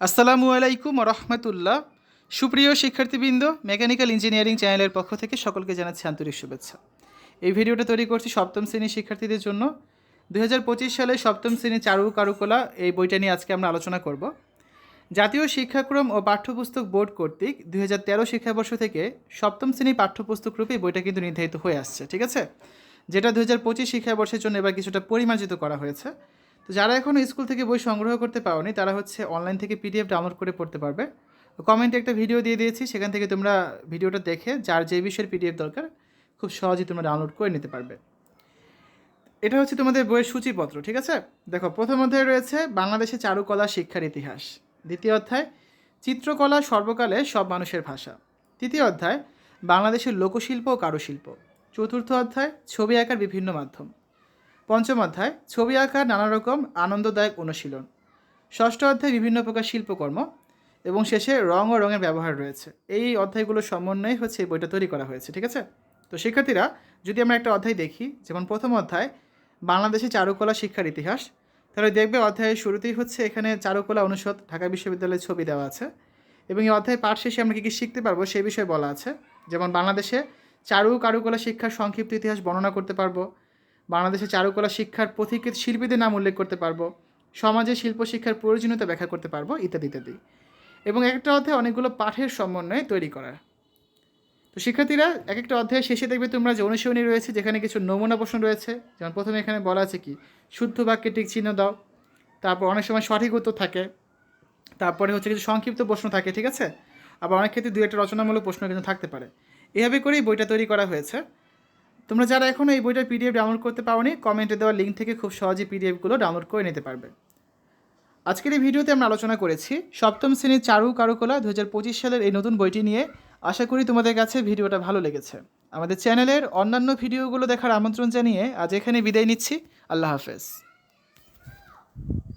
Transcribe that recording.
আসসালামু আলাইকুম রহমতুল্লাহ। সুপ্রিয় শিক্ষার্থীবৃন্দ, মেকানিক্যাল ইঞ্জিনিয়ারিং চ্যানেলের পক্ষ থেকে সকলকে জানাচ্ছি আন্তরিক শুভেচ্ছা। এই ভিডিওটা তৈরি করছি সপ্তম শ্রেণির শিক্ষার্থীদের জন্য। দুই হাজার পঁচিশ সালে সপ্তম শ্রেণি চারু কারুকলা এই বইটা নিয়ে আজকে আমরা আলোচনা করব। জাতীয় শিক্ষাক্রম ও পাঠ্যপুস্তক বোর্ড কর্তৃক দুই হাজার তেরো শিক্ষাবর্ষ থেকে সপ্তম শ্রেণি পাঠ্যপুস্তক রূপে বইটা কিন্তু নির্ধারিত হয়ে আসছে, ঠিক আছে? যেটা দু হাজার পঁচিশ শিক্ষাবর্ষের জন্য এবার কিছুটা পরিমার্জিত করা হয়েছে। তো যারা এখনও স্কুল থেকে বই সংগ্রহ করতে পারোনি, তারা হচ্ছে অনলাইন থেকে পিডিএফ ডাউনলোড করে পড়তে পারবে। কমেন্টে একটা ভিডিও দিয়ে দিয়েছি, সেখান থেকে তোমরা ভিডিওটা দেখে, যার যে বিষয়ের পিডিএফ দরকার, খুব সহজেই তোমরা ডাউনলোড করে নিতে পারবে। এটা হচ্ছে তোমাদের বইয়ের সূচিপত্র, ঠিক আছে? দেখো, প্রথম অধ্যায়ে রয়েছে, বাংলাদেশে চারুকলা শিক্ষার ইতিহাস। দ্বিতীয় অধ্যায়, চিত্রকলা সর্বকালে সব মানুষের ভাষা। তৃতীয় অধ্যায়, বাংলাদেশের লোকশিল্প ও কারুশিল্প। চতুর্থ অধ্যায়, ছবি আঁকার বিভিন্ন মাধ্যম। পঞ্চম অধ্যায়, ছবি আঁকার নানা রকম আনন্দদায়ক অনুশীলন। ষষ্ঠ অধ্যায় বিভিন্ন প্রকার শিল্পকর্ম এবং শেষে রং ও রঙের ব্যবহার রয়েছে। এই অধ্যায়গুলোর সমন্বয়ে হচ্ছে এই বইটা তৈরি করা হয়েছে, ঠিক আছে? তো শিক্ষার্থীরা, যদি আমরা একটা অধ্যায় দেখি, যেমন প্রথম অধ্যায়, বাংলাদেশে চারুকলা শিক্ষার ইতিহাস, তাহলে দেখবে অধ্যায়ের শুরুতেই হচ্ছে এখানে চারুকলা অনুষদ, ঢাকা বিশ্ববিদ্যালয়ের ছবি দেওয়া আছে এবং এই অধ্যায় পাঠ শেষে আমরা কী কী শিখতে পারব সেই বিষয়ে বলা আছে। যেমন বাংলাদেশে চারু কারুকলা শিক্ষার সংক্ষিপ্ত ইতিহাস বর্ণনা করতে পারব বাংলাদেশে চারুকলা শিক্ষার পথিকৃত শিল্পীদের নাম উল্লেখ করতে পারব, সমাজে শিল্প শিক্ষার প্রয়োজনীয়তা ব্যাখ্যা করতে পারব, ইত্যাদি ইত্যাদি। এবং একটা অধ্যায় অনেকগুলো পাঠের সমন্বয়ে তৈরি করা। তো শিক্ষার্থীরা এক একটা অধ্যায়ের শেষে দেখবে তোমরা যে অনুশীলনী রয়েছে, যেখানে কিছু নমুনা প্রশ্ন রয়েছে। যেমন প্রথমে এখানে বলা আছে কি, শুদ্ধ বাক্যে টিক চিহ্ন দাও। তারপর অনেক সময় সঠিক উত্তর থাকে। তারপরে হচ্ছে কিছু সংক্ষিপ্ত প্রশ্ন থাকে, ঠিক আছে? আবার অনেক ক্ষেত্রে দু একটা রচনামূলক প্রশ্ন কিন্তু থাকতে পারে। এভাবে করেই বইটা তৈরি করা হয়েছে। তোমরা যারা এখনও এই বইটার পিডিএফ ডাউনলোড করতে পারোনি কমেন্টে দেওয়া লিঙ্ক থেকে খুব সহজে পিডিএফগুলো ডাউনলোড করে নিতে পারবে। আজকের এই ভিডিওতে আমরা আলোচনা করেছি সপ্তম শ্রেণির চারু কারুকলা দু হাজার পঁচিশ সালের এই নতুন বইটি নিয়ে। আশা করি তোমাদের কাছে ভিডিওটা ভালো লেগেছে। আমাদের চ্যানেলের অন্যান্য ভিডিওগুলো দেখার আমন্ত্রণ জানিয়ে আজ এখানে বিদায় নিচ্ছি। আল্লাহ হাফেজ।